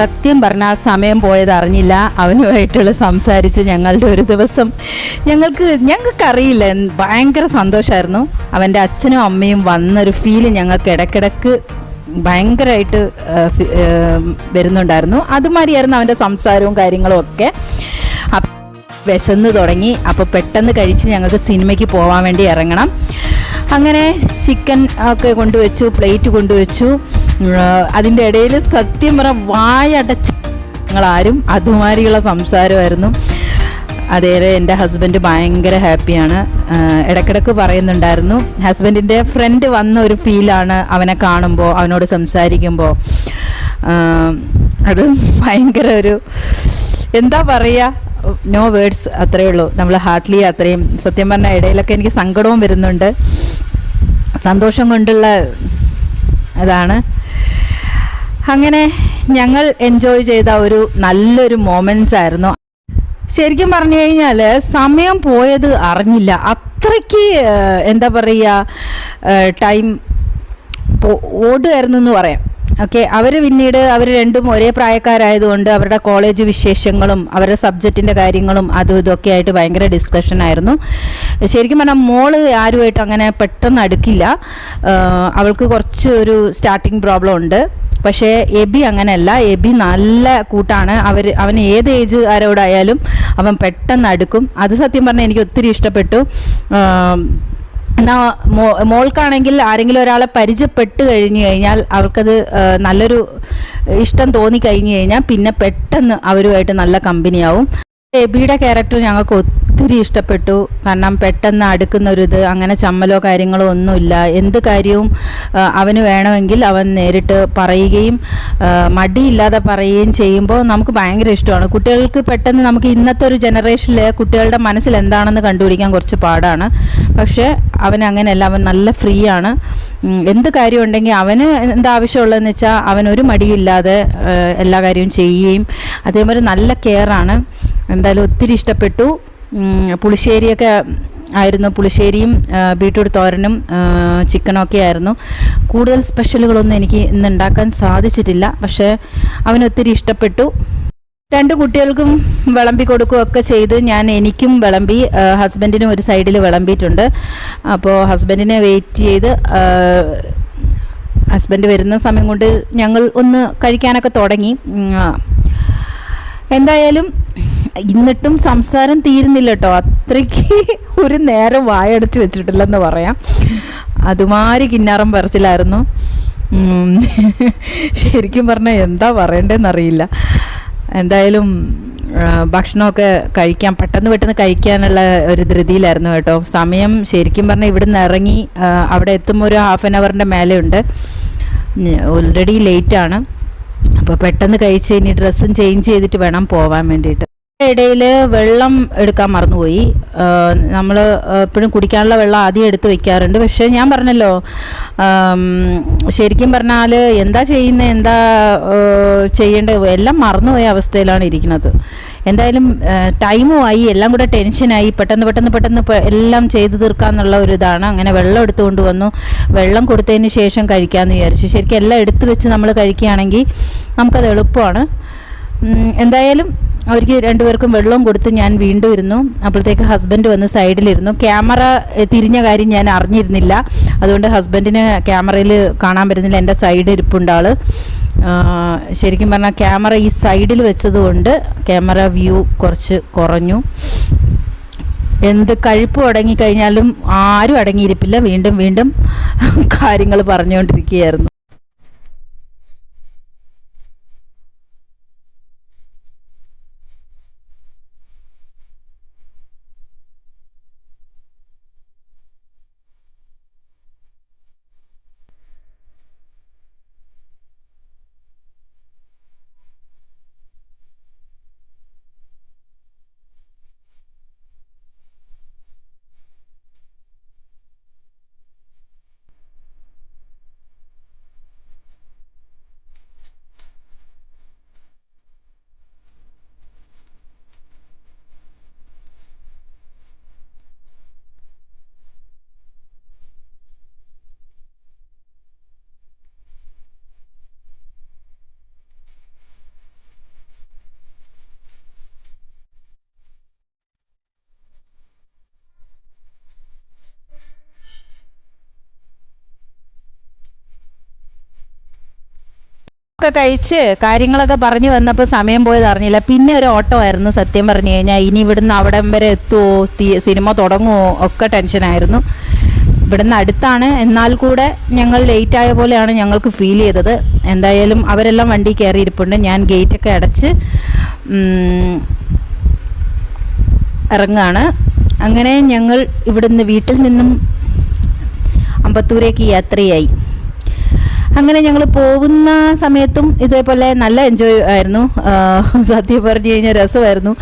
സത്യം പറഞ്ഞാൽ സമയം പോയത് അറിഞ്ഞില്ല. അവനുമായിട്ടുള്ള സംസാരിച്ച് ഞങ്ങളുടെ ഒരു ദിവസം ഞങ്ങൾക്ക് ഞങ്ങൾക്ക് അറിയില്ല ഭയങ്കര സന്തോഷമായിരുന്നു അവന്റെ അച്ഛനും അമ്മയും വന്നൊരു ഫീൽ ഞങ്ങൾക്ക് ഇടയ്ക്കിടയ്ക്ക് ഭയങ്കരമായിട്ട് വരുന്നുണ്ടായിരുന്നു. അതുമാതിരിയായിരുന്നു അവന്റെ സംസാരവും കാര്യങ്ങളും ഒക്കെ. വിശന്ന് തുടങ്ങി. അപ്പോൾ പെട്ടെന്ന് കഴിച്ച് ഞങ്ങൾക്ക് സിനിമയ്ക്ക് പോകാൻ വേണ്ടി ഇറങ്ങണം. അങ്ങനെ ചിക്കൻ ഒക്കെ കൊണ്ടുവച്ചു പ്ലേറ്റ് കൊണ്ടുവച്ചു. അതിന്റെ ഇടയിൽ സത്യം പറ വായടച്ച് ഞങ്ങളാരും അതുമാരിയുള്ള സംസാരമായിരുന്നു. അതേപോലെ എന്റെ ഹസ്ബൻഡ് ഭയങ്കര ഹാപ്പിയാണ് ഇടയ്ക്കിടയ്ക്ക് പറയുന്നുണ്ടായിരുന്നു ഹസ്ബൻഡിന്റെ ഫ്രണ്ട് വന്ന ഒരു ഫീലാണ് അവനെ കാണുമ്പോൾ അവനോട് സംസാരിക്കുമ്പോൾ അത് ഭയങ്കര ഒരു എന്താ പറയുക നോ വേർഡ്സ് അത്രയേ ഉള്ളൂ. നമ്മൾ ഹാർട്ട്ലി അത്രയും സത്യം പറഞ്ഞ ഇടയിലൊക്കെ എനിക്ക് സങ്കടവും വരുന്നുണ്ട്. സന്തോഷം കൊണ്ടുള്ള അതാണ്. അങ്ങനെ ഞങ്ങൾ എൻജോയ് ചെയ്ത ഒരു നല്ലൊരു മൊമെന്റ്സ് ആയിരുന്നു. ശരിക്കും പറഞ്ഞു കഴിഞ്ഞാൽ സമയം പോയത് അറിഞ്ഞില്ല. അത്രയ്ക്ക് എന്താ പറയുക ടൈം ഓടുമായിരുന്നു എന്ന് പറയാം. ഓക്കെ അവർ പിന്നീട് അവർ രണ്ടും ഒരേ പ്രായക്കാരായതുകൊണ്ട് അവരുടെ കോളേജ് വിശേഷങ്ങളും അവരുടെ സബ്ജക്റ്റിന്റെ കാര്യങ്ങളും അതും ഇതൊക്കെ ആയിട്ട് ഭയങ്കര ഡിസ്കഷൻ ആയിരുന്നു. ശരിക്കും പറഞ്ഞാൽ മോൾ ആരുമായിട്ട് അങ്ങനെ പെട്ടെന്ന് അടുക്കില്ല. അവൾക്ക് കുറച്ച് ഒരു സ്റ്റാർട്ടിങ് പ്രോബ്ലം ഉണ്ട്. പക്ഷേ എബി അങ്ങനെയല്ല. എബി നല്ല കൂട്ടാണ്. അവർ അവൻ ഏത് ഏജ് ആരോടായാലും അവൻ പെട്ടെന്ന് അടുക്കും. അത് സത്യം പറഞ്ഞാൽ എനിക്ക് ഒത്തിരി ഇഷ്ടപ്പെട്ടു. എന്നാ മോൾക്കാണെങ്കിൽ ആരെങ്കിലും ഒരാളെ പരിചയപ്പെട്ട് കഴിഞ്ഞു കഴിഞ്ഞാൽ അവർക്കത് നല്ലൊരു ഇഷ്ടം തോന്നി കഴിഞ്ഞു കഴിഞ്ഞാൽ പിന്നെ പെട്ടെന്ന് അവരുമായിട്ട് നല്ല കമ്പനിയാവും എബിയുടെ ക്യാരക്ടർ ഞങ്ങൾക്ക് ഒത്തിരി ഇഷ്ടപ്പെട്ടു. കാരണം പെട്ടെന്ന് അടുക്കുന്ന ഒരു ഇത് അങ്ങനെ ചമ്മലോ കാര്യങ്ങളോ ഒന്നുമില്ല. എന്ത് കാര്യവും അവന് വേണമെങ്കിൽ അവൻ നേരിട്ട് പറയുകയും മടിയില്ലാതെ പറയുകയും ചെയ്യുമ്പോൾ നമുക്ക് ഭയങ്കര ഇഷ്ടമാണ്. കുട്ടികൾക്ക് പെട്ടെന്ന് നമുക്ക് ഇന്നത്തെ ഒരു ജനറേഷനിൽ കുട്ടികളുടെ മനസ്സിൽ എന്താണെന്ന് കണ്ടുപിടിക്കാൻ കുറച്ച് പാടാണ്. പക്ഷേ അവൻ അങ്ങനെയല്ല. അവൻ നല്ല ഫ്രീ ആണ്. എന്ത് കാര്യം ഉണ്ടെങ്കിൽ അവന് എന്താ ആവശ്യമുള്ളതെന്ന് വെച്ചാൽ അവനൊരു മടിയില്ലാതെ എല്ലാ കാര്യവും ചെയ്യുകയും അതേപോലെ നല്ല കെയറാണ് എന്തായാലും ഒത്തിരി ഇഷ്ടപ്പെട്ടു. പുളിശ്ശേരിയൊക്കെ ആയിരുന്നു. പുളിശ്ശേരിയും ബീട്രൂട്ട് തോരനും ചിക്കനൊക്കെ ആയിരുന്നു. കൂടുതൽ സ്പെഷ്യലുകളൊന്നും എനിക്ക് ഇന്ന് ഉണ്ടാക്കാൻ സാധിച്ചിട്ടില്ല. പക്ഷേ അവനൊത്തിരി ഇഷ്ടപ്പെട്ടു. രണ്ട് കുട്ടികൾക്കും വിളമ്പി കൊടുക്കുകയൊക്കെ ചെയ്ത്. ഞാൻ എനിക്കും വിളമ്പി ഹസ്ബൻഡിനും ഒരു സൈഡിൽ വിളമ്പിയിട്ടുണ്ട്. അപ്പോൾ ഹസ്ബൻഡിനെ വെയിറ്റ് ചെയ്ത് ഹസ്ബൻഡ് വരുന്ന സമയം കൊണ്ട് ഞങ്ങൾ ഒന്ന് കഴിക്കാനൊക്കെ തുടങ്ങി. എന്തായാലും എന്നിട്ടും സംസാരം തീരുന്നില്ല കേട്ടോ അത്രയ്ക്ക് ഒരു നേരം വായടച്ച് വെച്ചിട്ടില്ലെന്ന് പറയാം. അതുമാതിരി കിന്നാറം പറച്ചിലായിരുന്നു. ശരിക്കും പറഞ്ഞാൽ എന്താ പറയണ്ടേന്നറിയില്ല. എന്തായാലും ഭക്ഷണമൊക്കെ കഴിക്കാൻ പെട്ടെന്ന് പെട്ടെന്ന് കഴിക്കാനുള്ള ഒരു ധൃതിയിലായിരുന്നു കേട്ടോ. സമയം ശരിക്കും പറഞ്ഞാൽ ഇവിടുന്ന് ഇറങ്ങി അവിടെ എത്തുമ്പോൾ ഒരു ഹാഫ് ആൻ അവറിന്റെ മേലെയുണ്ട്. ഓൾറെഡി ലേറ്റാണ് അപ്പോൾ പെട്ടെന്ന് കഴിച്ച് ഇനി ഡ്രസ്സും ചേഞ്ച് ചെയ്തിട്ട് വേണം പോവാൻ വേണ്ടിയിട്ട്. ഇടയിൽ വെള്ളം എടുക്കാൻ മറന്നുപോയി. നമ്മൾ എപ്പോഴും കുടിക്കാനുള്ള വെള്ളം ആദ്യം എടുത്ത് വെക്കാറുണ്ട്. പക്ഷേ ഞാൻ പറഞ്ഞല്ലോ ശരിക്കും പറഞ്ഞാൽ എന്താ ചെയ്യുന്നത് എന്താ ചെയ്യേണ്ടത് എല്ലാം മറന്നുപോയ അവസ്ഥയിലാണ് ഇരിക്കുന്നത്. എന്തായാലും ടൈമും ആയി എല്ലാം കൂടെ ടെൻഷനായി പെട്ടെന്ന് പെട്ടെന്ന് പെട്ടെന്ന് എല്ലാം ചെയ്തു തീർക്കാന്നുള്ള ഒരു ഇതാണ്. അങ്ങനെ വെള്ളം എടുത്തുകൊണ്ട് വന്നു. വെള്ളം കൊടുത്തതിന് ശേഷം കഴിക്കാമെന്ന് വിചാരിച്ചു. ശരിക്കും എല്ലാം എടുത്തു വെച്ച് നമ്മൾ കഴിക്കുകയാണെങ്കിൽ നമുക്കത് എളുപ്പമാണ്. എന്തായാലും അവർക്ക് രണ്ടുപേർക്കും വെള്ളവും കൊടുത്ത് ഞാൻ വീണ്ടും ഇരുന്നു. അപ്പോഴത്തേക്ക് ഹസ്ബൻഡ് വന്ന് സൈഡിലിരുന്നു ക്യാമറ തിരിഞ്ഞ കാര്യം ഞാൻ അറിഞ്ഞിരുന്നില്ല. അതുകൊണ്ട് ഹസ്ബൻഡിന് ക്യാമറയിൽ കാണാൻ പറ്റുന്നില്ല. എന്റെ സൈഡ് ഇരിപ്പുണ്ട് ആൾ. ശരിക്കും പറഞ്ഞാൽ ക്യാമറ ഈ സൈഡിൽ വെച്ചതുകൊണ്ട് ക്യാമറ വ്യൂ കുറച്ച് കുറഞ്ഞു. എന്ത് കഴിപ്പ് അടങ്ങിക്കഴിഞ്ഞാലും ആരും അടങ്ങിയിരിപ്പില്ല. വീണ്ടും വീണ്ടും കാര്യങ്ങൾ പറഞ്ഞുകൊണ്ടിരിക്കുകയായിരുന്നു. ഫുഡൊക്കെ കഴിച്ച് കാര്യങ്ങളൊക്കെ പറഞ്ഞു വന്നപ്പോൾ സമയം പോയത് അറിഞ്ഞില്ല. പിന്നെ ഒരു ഓട്ടോ ആയിരുന്നു സത്യം പറഞ്ഞു കഴിഞ്ഞാൽ ഇനി ഇവിടുന്ന് അവിടം വരെ എത്തുമോ സിനിമ തുടങ്ങുമോ ഒക്കെ ടെൻഷനായിരുന്നു ഇവിടുന്ന് അടുത്താണ്. എന്നാൽ കൂടെ ഞങ്ങൾ ലേറ്റ് ആയ പോലെയാണ് ഞങ്ങൾക്ക് ഫീൽ ചെയ്തത്. എന്തായാലും അവരെല്ലാം വണ്ടി കയറിയിരിപ്പുണ്ട്. ഞാൻ ഗേറ്റൊക്കെ അടച്ച് ഇറങ്ങുകയാണ് അങ്ങനെ ഞങ്ങൾ ഇവിടുന്ന് വീട്ടിൽ നിന്നും അമ്പത്തൂരേക്ക് യാത്രയായി. അങ്ങനെ ഞങ്ങൾ പോകുന്ന സമയത്തും ഇതേപോലെ നല്ല എൻജോയ് ആയിരുന്നു. സത്യം പറഞ്ഞു കഴിഞ്ഞാൽ രസമായിരുന്നു.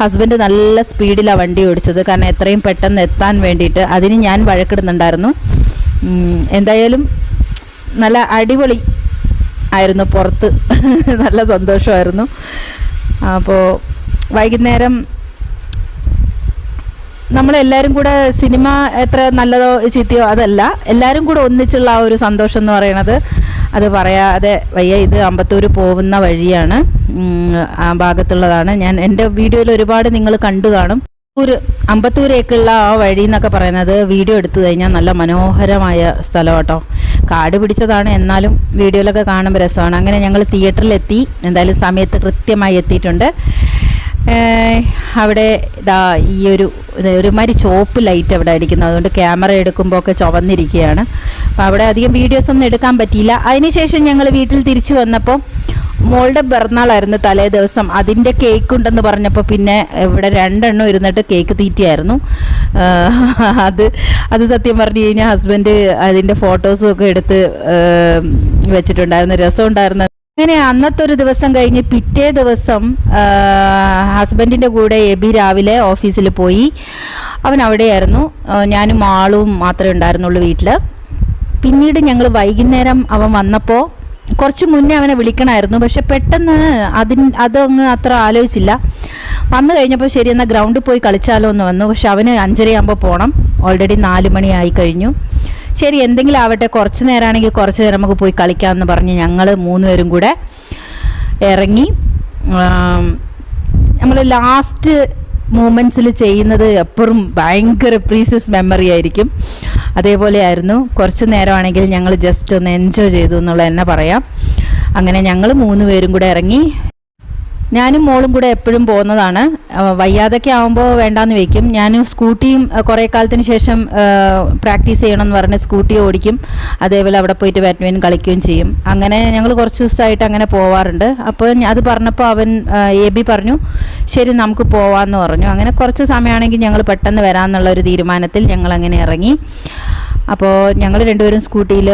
ഹസ്ബൻഡ് നല്ല സ്പീഡിലാണ് വണ്ടി ഓടിച്ചത്. കാരണം എത്രയും പെട്ടെന്ന് എത്താൻ വേണ്ടിയിട്ട് അതിന് ഞാൻ വഴക്കിടുന്നുണ്ടായിരുന്നു. എന്തായാലും നല്ല അടിപൊളി ആയിരുന്നു പുറത്ത്. നല്ല സന്തോഷമായിരുന്നു. അപ്പോൾ വൈകുന്നേരം നമ്മളെല്ലാവരും കൂടെ സിനിമ എത്ര നല്ലതോ ചീത്തയോ അതല്ല എല്ലാവരും കൂടെ ഒന്നിച്ചുള്ള ആ ഒരു സന്തോഷം എന്ന് പറയണത് അത് പറയാതെ വയ്യ. ഇത് അമ്പത്തൂർ പോകുന്ന വഴിയാണ്. ആ ഭാഗത്തുള്ളതാണ്. ഞാൻ എന്റെ വീഡിയോയിൽ ഒരുപാട് നിങ്ങൾ കണ്ടു കാണും. ഒരു അമ്പത്തൂരേക്കുള്ള ആ വഴി എന്നൊക്കെ പറയുന്നത് വീഡിയോ എടുത്തു കഴിഞ്ഞാൽ നല്ല മനോഹരമായ സ്ഥലം കേട്ടോ കാട് പിടിച്ചതാണ് എന്നാലും വീഡിയോയിലൊക്കെ കാണുമ്പോൾ രസമാണ്. അങ്ങനെ ഞങ്ങൾ തിയേറ്ററിലെത്തി. എന്തായാലും സമയത്ത് കൃത്യമായി എത്തിയിട്ടുണ്ട്. അവിടെ ഇതാ ഈ ഒരു ഒരു ഒരുമാതിരി ചോപ്പ് ലൈറ്റ് അവിടെ അടിക്കുന്നത് അതുകൊണ്ട് ക്യാമറ എടുക്കുമ്പോൾ ഒക്കെ ചുവന്നിരിക്കുകയാണ്. അപ്പോൾ അവിടെ അധികം വീഡിയോസ് ഒന്നും എടുക്കാൻ പറ്റിയില്ല. അതിനുശേഷം ഞങ്ങൾ വീട്ടിൽ തിരിച്ചു വന്നപ്പോൾ മോളുടെ പിറന്നാളായിരുന്നു തലേ ദിവസം. അതിന്റെ കേക്ക് ഉണ്ടെന്ന് പറഞ്ഞപ്പോൾ പിന്നെ ഇവിടെ രണ്ടെണ്ണം ഇരുന്നിട്ട് കേക്ക് തീറ്റിയായിരുന്നു. അത് അത് സത്യം പറഞ്ഞു കഴിഞ്ഞാൽ ഹസ്ബൻഡ് അതിന്റെ ഫോട്ടോസും ഒക്കെ എടുത്ത് വെച്ചിട്ടുണ്ടായിരുന്നു രസമുണ്ടായിരുന്നു അങ്ങനെ അന്നത്തെ ഒരു ദിവസം കഴിഞ്ഞ് പിറ്റേ ദിവസം ഹസ്ബൻഡിന്റെ കൂടെ എബി രാവിലെ ഓഫീസിൽ പോയി. അവൻ അവിടെയായിരുന്നു. ഞാനും ആളും മാത്രമേ ഉണ്ടായിരുന്നുള്ളൂ വീട്ടിൽ പിന്നീട് ഞങ്ങൾ വൈകുന്നേരം അവൻ വന്നപ്പോൾ കുറച്ച് മുന്നേ അവനെ വിളിക്കണമായിരുന്നു പക്ഷെ പെട്ടെന്ന് അതിന് അതങ്ങ് അത്ര ആലോചിച്ചില്ല. വന്നു കഴിഞ്ഞപ്പോൾ ശരി എന്നാൽ ഗ്രൗണ്ടിൽ പോയി കളിച്ചാലോ എന്ന് വന്നു. പക്ഷെ അവന് അഞ്ചരയാകുമ്പോൾ പോകണം ഓൾറെഡി നാല് മണിയായി കഴിഞ്ഞു. ശരി എന്തെങ്കിലും ആവട്ടെ. കുറച്ച് നേരമാണെങ്കിൽ കുറച്ച് നേരം നമുക്ക് പോയി കളിക്കാമെന്ന് പറഞ്ഞ് ഞങ്ങൾ മൂന്നുപേരും കൂടെ ഇറങ്ങി നമ്മൾ ലാസ്റ്റ് മൂമെന്റ്സിൽ ചെയ്യുന്നത് എപ്പോഴും ഭയങ്കര പ്രീസിയസ് മെമ്മറി ആയിരിക്കും. അതേപോലെ ആയിരുന്നു. കുറച്ച് നേരമാണെങ്കിൽ ഞങ്ങൾ ജസ്റ്റ് ഒന്ന് എൻജോയ് ചെയ്തു എന്നുള്ളത് തന്നെ പറയാം. അങ്ങനെ ഞങ്ങൾ മൂന്ന് പേരും കൂടെ ഇറങ്ങി ഞാനും മോളും കൂടെ എപ്പോഴും പോകുന്നതാണ്. വയ്യാതൊക്കെ ആകുമ്പോൾ വേണ്ടാന്ന് വെക്കും ഞാനും സ്കൂട്ടിയും കുറേ കാലത്തിന് ശേഷം പ്രാക്ടീസ് ചെയ്യണമെന്ന് പറഞ്ഞ് സ്കൂട്ടി ഓടിക്കും. അതേപോലെ അവിടെ പോയിട്ട് ബാഡ്മിന്റൺ കളിക്കുകയും ചെയ്യും. അങ്ങനെ ഞങ്ങൾ കുറച്ച് ദിവസമായിട്ട് അങ്ങനെ പോവാറുണ്ട്. അപ്പോൾ അത് പറഞ്ഞപ്പോൾ അവൻ എ ബി പറഞ്ഞു ശരി നമുക്ക് പോവാമെന്ന് പറഞ്ഞു. അങ്ങനെ കുറച്ച് സമയമാണെങ്കിൽ ഞങ്ങൾ പെട്ടെന്ന് വരാമെന്നുള്ള ഒരു തീരുമാനത്തിൽ ഞങ്ങൾ അങ്ങനെ ഇറങ്ങി. അപ്പോൾ ഞങ്ങൾ രണ്ടുപേരും സ്കൂട്ടിയിൽ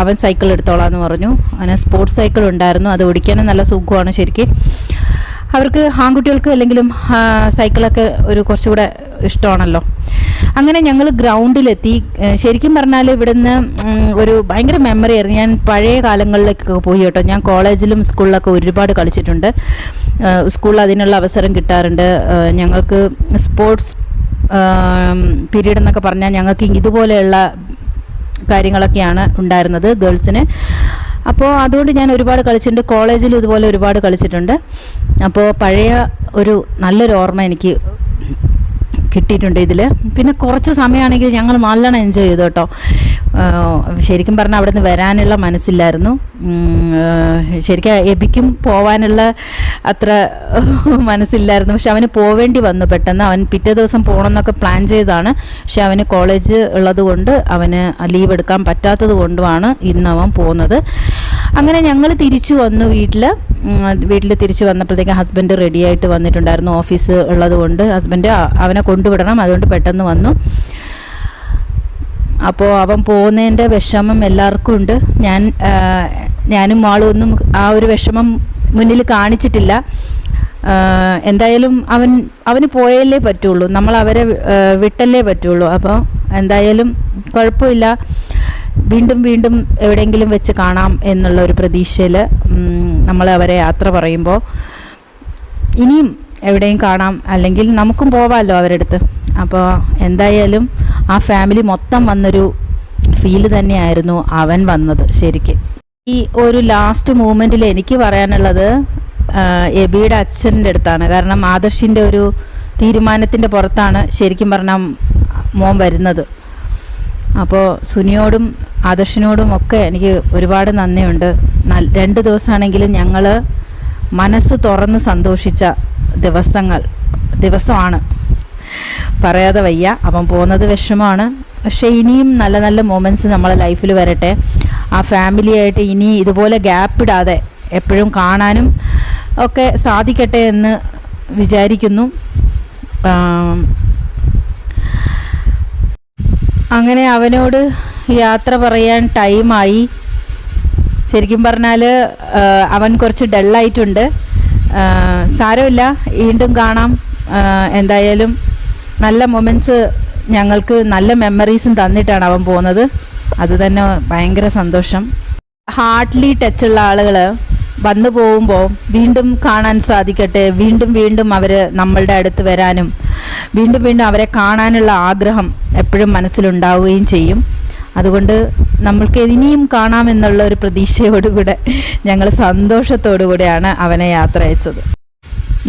അവൻ സൈക്കിൾ എടുത്തോളാന്ന് പറഞ്ഞു. അവന് സ്പോർട്സ് സൈക്കിൾ ഉണ്ടായിരുന്നു. അത് ഓടിക്കാനും നല്ല സുഖമാണ് ശരിക്കും. അവർക്ക് ആൺകുട്ടികൾക്ക് അല്ലെങ്കിലും സൈക്കിളൊക്കെ ഒരു കുറച്ചുകൂടെ ഇഷ്ടമാണല്ലോ. അങ്ങനെ ഞങ്ങൾ ഗ്രൗണ്ടിലെത്തി ശരിക്കും പറഞ്ഞാൽ ഇവിടുന്ന് ഒരു ഭയങ്കര മെമ്മറി ആയിരുന്നു. ഞാൻ പഴയ കാലങ്ങളിലേക്കൊക്കെ പോയി കേട്ടോ. ഞാൻ കോളേജിലും സ്കൂളിലൊക്കെ ഒരുപാട് കളിച്ചിട്ടുണ്ട്. സ്കൂളിൽ അതിനുള്ള അവസരം കിട്ടാറുണ്ട്. ഞങ്ങൾക്ക് സ്പോർട്സ് പീരീഡ് എന്നൊക്കെ പറഞ്ഞാൽ ഞങ്ങൾക്ക് ഇതുപോലെയുള്ള കാര്യങ്ങളൊക്കെയാണ് ഉണ്ടായിരുന്നത് ഗേൾസിന്. അപ്പോൾ അതുകൊണ്ട് ഞാൻ ഒരുപാട് കളിച്ചിട്ടുണ്ട്. കോളേജിൽ ഇതുപോലെ ഒരുപാട് കളിച്ചിട്ടുണ്ട്. അപ്പോൾ പഴയ ഒരു നല്ലൊരു ഓർമ്മ എനിക്ക് കിട്ടിയിട്ടുണ്ട് ഇതിൽ പിന്നെ കുറച്ച് സമയമാണെങ്കിൽ ഞങ്ങൾ നല്ലോണം എൻജോയ് ചെയ്തു കേട്ടോ. ശരിക്കും പറഞ്ഞാൽ അവിടെ നിന്ന് വരാനുള്ള മനസ്സില്ലായിരുന്നു. ശരിക്കും എബിക്കും പോവാനുള്ള അത്ര മനസ്സില്ലായിരുന്നു. പക്ഷെ അവന് പോവേണ്ടി വന്നു പെട്ടെന്ന്. അവൻ പിറ്റേ ദിവസം പോകണമെന്നൊക്കെ പ്ലാൻ ചെയ്താണ് പക്ഷെ അവന് കോളേജ് ഉള്ളത് കൊണ്ട് അവന് ലീവ് എടുക്കാൻ പറ്റാത്തത് കൊണ്ടുമാണ് ഇന്ന് അവൻ പോകുന്നത് അങ്ങനെ ഞങ്ങൾ തിരിച്ചു വന്നു വീട്ടിൽ വീട്ടിൽ തിരിച്ചു വന്നപ്പോഴത്തേക്ക് ഹസ്ബൻഡ് റെഡിയായിട്ട് വന്നിട്ടുണ്ടായിരുന്നു. ഓഫീസ് ഉള്ളത് കൊണ്ട് ഹസ്ബൻഡ് അവനെ കൊണ്ടുവിടണം. അതുകൊണ്ട് പെട്ടെന്ന് വന്നു. അപ്പോൾ അവൻ പോകുന്നതിന്റെ വിഷമം എല്ലാവർക്കും ഉണ്ട്. ഞാൻ ഞാനും ആളും ഒന്നും ആ ഒരു വിഷമം മുന്നിൽ കാണിച്ചിട്ടില്ല. എന്തായാലും അവൻ അവന് പോയല്ലേ പറ്റുള്ളൂ. നമ്മൾ അവരെ വിട്ടല്ലേ പറ്റുള്ളൂ. അപ്പോൾ എന്തായാലും കുഴപ്പമില്ല. വീണ്ടും വീണ്ടും എവിടെയെങ്കിലും വെച്ച് കാണാം എന്നുള്ള ഒരു പ്രതീക്ഷയിൽ നമ്മൾ അവരെ യാത്ര പറയുമ്പോൾ ഇനിയും എവിടെയും കാണാം. അല്ലെങ്കിൽ നമുക്കും പോവാമല്ലോ അവരുടെ അടുത്ത് അപ്പോൾ എന്തായാലും ആ ഫാമിലി മൊത്തം വന്നൊരു ഫീൽ തന്നെയായിരുന്നു അവൻ വന്നത് ശരിക്കും. ഈ ഒരു ലാസ്റ്റ് മൂമെന്റിൽ എനിക്ക് പറയാനുള്ളത് എബിയുടെ അച്ഛന്റെ അടുത്താണ്. കാരണം ആദർശിന്റെ ഒരു തീരുമാനത്തിന്റെ പുറത്താണ് ശരിക്കും പറഞ്ഞാൽ മോൻ വരുന്നത്. അപ്പോൾ സുനിയോടും ആദർശിനോടും ഒക്കെ എനിക്ക് ഒരുപാട് നന്ദിയുണ്ട്. രണ്ട് ദിവസമാണെങ്കിലും ഞങ്ങൾ മനസ്സ് തുറന്ന് സന്തോഷിച്ച ദിവസങ്ങൾ ദിവസമാണ്. പറയാതെ വയ്യ. അപ്പം പോകുന്നത് വിഷമമാണ്. പക്ഷേ ഇനിയും നല്ല നല്ല മൊമെൻസ് നമ്മളെ ലൈഫിൽ വരട്ടെ. ആ ഫാമിലിയായിട്ട് ഇനി ഇതുപോലെ ഗ്യാപ്പ് ഇടാതെ എപ്പോഴും കാണാനും ഒക്കെ സാധിക്കട്ടെ എന്ന് വിചാരിക്കുന്നു. അങ്ങനെ അവനോട് യാത്ര പറയാൻ ടൈമായി ശരിക്കും പറഞ്ഞാൽ അവൻ കുറച്ച് ഡള്ളായിട്ടുണ്ട്. സാരമില്ല വീണ്ടും കാണാം. എന്തായാലും നല്ല മൊമെന്റ്സ് ഞങ്ങൾക്ക് നല്ല മെമ്മറീസും തന്നിട്ടാണ് അവൻ പോകുന്നത്. അത് തന്നെ ഭയങ്കര സന്തോഷം. ഹാർട്ട്ലി ടച്ചുള്ള ആളുകൾ വന്നു പോകുമ്പോൾ വീണ്ടും കാണാൻ സാധിക്കട്ടെ വീണ്ടും വീണ്ടും അവർ നമ്മളുടെ അടുത്ത് വരാനും വീണ്ടും വീണ്ടും അവരെ കാണാനുള്ള ആഗ്രഹം എപ്പോഴും മനസ്സിലുണ്ടാവുകയും ചെയ്യും. അതുകൊണ്ട് നമ്മൾക്ക് ഇനിയും കാണാമെന്നുള്ള ഒരു പ്രതീക്ഷയോടുകൂടെ ഞങ്ങൾ സന്തോഷത്തോടു കൂടെയാണ് അവനെ യാത്ര അയച്ചത്.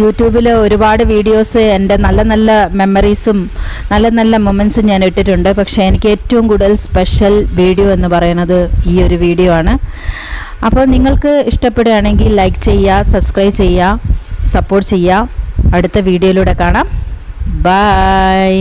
യൂട്യൂബിൽ ഒരുപാട് വീഡിയോസ് എന്റെ നല്ല നല്ല മെമ്മറീസും നല്ല നല്ല മൊമെൻസും ഞാൻ ഇട്ടിട്ടുണ്ട്. പക്ഷേ എനിക്ക് ഏറ്റവും കൂടുതൽ സ്പെഷ്യൽ വീഡിയോ എന്ന് പറയുന്നത് ഈ ഒരു വീഡിയോ ആണ്. അപ്പോൾ നിങ്ങൾക്ക് ഇഷ്ടപ്പെടുകയാണെങ്കിൽ ലൈക്ക് ചെയ്യുക സബ്സ്ക്രൈബ് ചെയ്യുക സപ്പോർട്ട് ചെയ്യുക. അടുത്ത വീഡിയോയിലൂടെ കാണാം. ബൈ